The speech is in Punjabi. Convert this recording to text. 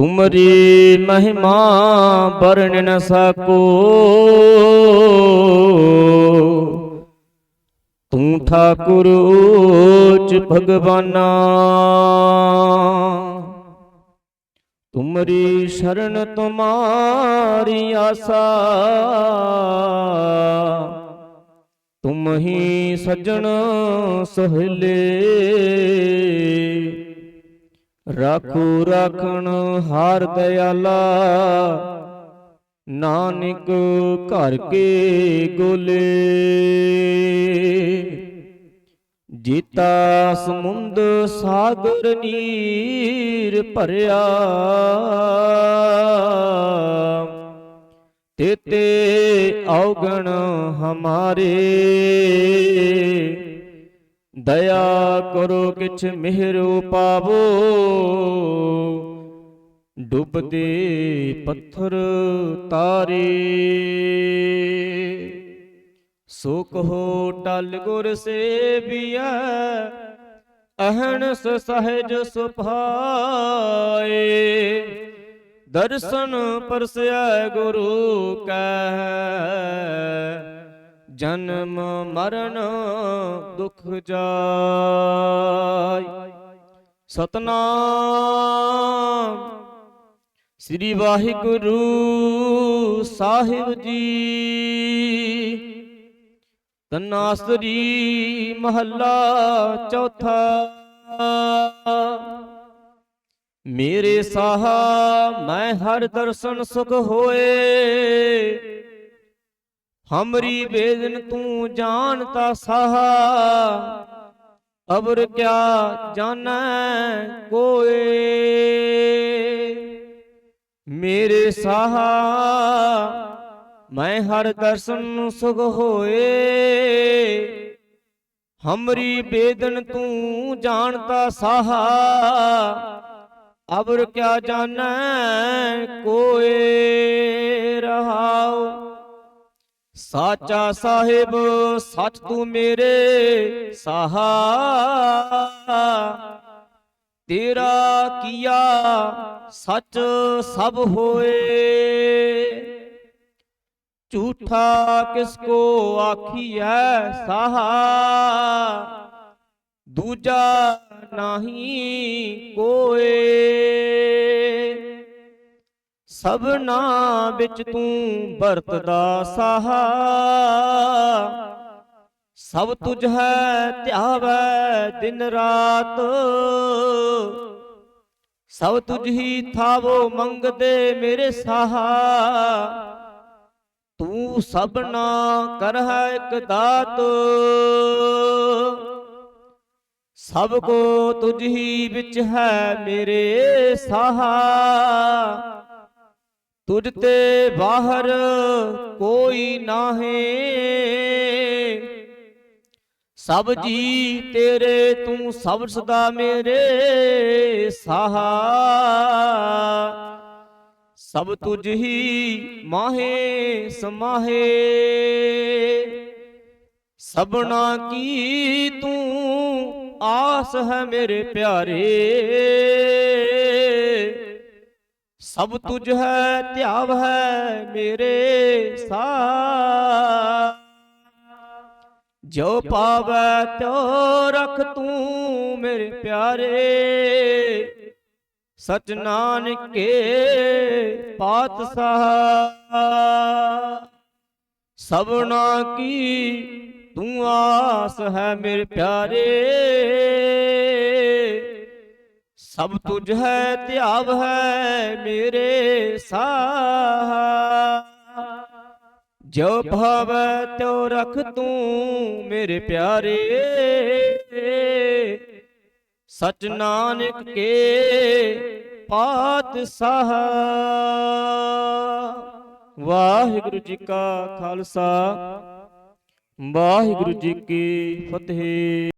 ਤੁਮਰੀ ਮਹਿਮਾ ਵਰਣ ਨ ਸਕੋ। ਤੂੰ ਠਾਕੁਰ ਉੱਚ ਭਗਵਾਨਾ। ਤੁਮਰੀ ਸ਼ਰਨ ਤੁਮਾਰੀ ਆਸਾ। ਤੁਮ ਹੀ ਸਜਣ ਸਹਲੇ। ਰਾਖੋ ਰਾਖਣ ਹਾਰ ਦਇਆਲਾ ਨਾਨਕ ਘਰ ਕੇ ਗੋਲੇ। ਜੀਤਾ ਸਮੁੰਦ ਸਾਗਰ ਨੀਰ ਭਰਿਆ। ਤੇਤੇ ਔਗਣ ਹਮਾਰੇ। ਦਇਆ ਕਰੋ ਕਿਛ ਮਿਹਰ ਪਾਵੋ। ਡੁੱਬਦੇ ਪੱਥਰ ਤਾਰੇ। ਸੋ ਕਹੋ ਟਲ ਗੁਰ ਸੇਵੀਐ ਅਹਨਸ ਸਹਿਜ ਸੁਭਾਏ। ਦਰਸ਼ਨ ਪਰਸੈ ਗੁਰੂ ਕੈ ਜਨਮ ਮਰਨ ਦੁਖ ਜਾਇ ਸਤਨਾਮ। ਸ੍ਰੀ ਵਾਹਿਗੁਰੂ ਸਾਹਿਬ ਜੀ। ਤਨਾਸਰੀ ਮਹੱਲਾ ਚੌਥਾ। ਮੇਰੇ ਸਾਹਾ ਮੈਂ ਹਰ ਦਰਸ਼ਨ ਸੁਖ ਹੋਏ। ਹਮਰੀ ਬੇਦਨ ਤੂੰ ਜਾਣਤਾ ਸਾਹਾ ਅਬਰ ਕਿਆ ਜਾਣੈ ਕੋਏ ਮੇਰੇ ਸਾਹਾ ਮੈਂ ਹਰ ਦਰਸ਼ਨ ਸੁਖ ਹੋਏ ਹਮਰੀ ਬੇਦਨ ਤੂੰ ਜਾਣਤਾ ਸਾਹਾ ਅਬਰ ਕਿਆ ਜਾਣੈ ਕੋਏ ਸਾਚਾ ਸਾਹਿਬ, ਸੱਚ ਤੂੰ ਮੇਰੇ ਸਾਹਾ ਤੇਰਾ ਕੀਆ ਸੱਚ ਸਭ ਹੋਏ। ਝੂਠਾ ਕਿਸ ਕੋ ਆਖੀਐ ਸਾਹਾ ਦੂਜਾ ਨਹੀਂ ਕੋਏ। ਸਭਨਾ ਵਿੱਚ ਤੂੰ ਵਰਤਦਾ ਸਾਹਾ। ਸਭ ਤੁਝ ਹੈ ਧਿਆਵੈ ਦਿਨ ਰਾਤ। ਸਭ ਤੁਝ ਹੀ ਥਾਵੋ ਮੰਗਦੇ ਮੇਰੇ ਸਾਹਾ। ਤੂੰ ਸਭਨਾ ਕਰਹਿ ਇਕ ਦਾਤ। ਸਭ ਕੋ ਤੁਝ ਹੀ ਵਿੱਚ ਹੈ ਮੇਰੇ ਸਾਹਾ। ਤੁਝ ਤੇ ਬਾਹਰ ਕੋਈ ਨਾਹੀ। ਸਭ ਜੀ ਤੇਰੇ, ਤੂੰ ਸਭ ਸਦਾ ਮੇਰੇ ਸਾਹਾ। ਸਭ ਤੁਝ ਹੀ ਮਾਹੇ ਸਮਾਹੇ। ਸਭਨਾ ਕੀ ਤੂੰ ਆਸ ਹੈ ਮੇਰੇ ਪਿਆਰੇ। ਸਭ ਤੁਝ ਹੈ, ਧਿਆਵ ਹੈ ਮੇਰੇ ਸਾ ਜੋ ਪਾਵੈ ਤਿਉ ਰਖ ਤੂੰ ਮੇਰੇ ਪਿਆਰੇ। ਸਚ ਨਾਨਕੇ ਪਾਤਸ਼ਾਹ। ਸਭਨਾ ਕੀ ਤੂੰ ਆਸ ਹੈ ਮੇਰੇ ਪਿਆਰੇ। ਸਭ ਤੁਝ ਹੈ, ਧਿਆਵ ਹੈ ਮੇਰੇ ਸਾਹਾ। ਜੋ ਭਾਵੈ ਤਿਉ ਰਖ ਤੂੰ ਮੇਰੇ ਪਿਆਰੇ। ਸਚ ਨਾਨਕ ਕੇ ਪਾਤਸ਼ਾਹ ਵਾਹਿਗੁਰੂ ਜੀ ਕਾ ਖਾਲਸਾ, ਵਾਹਿਗੁਰੂ ਜੀ ਕੀ ਫਤਿਹ।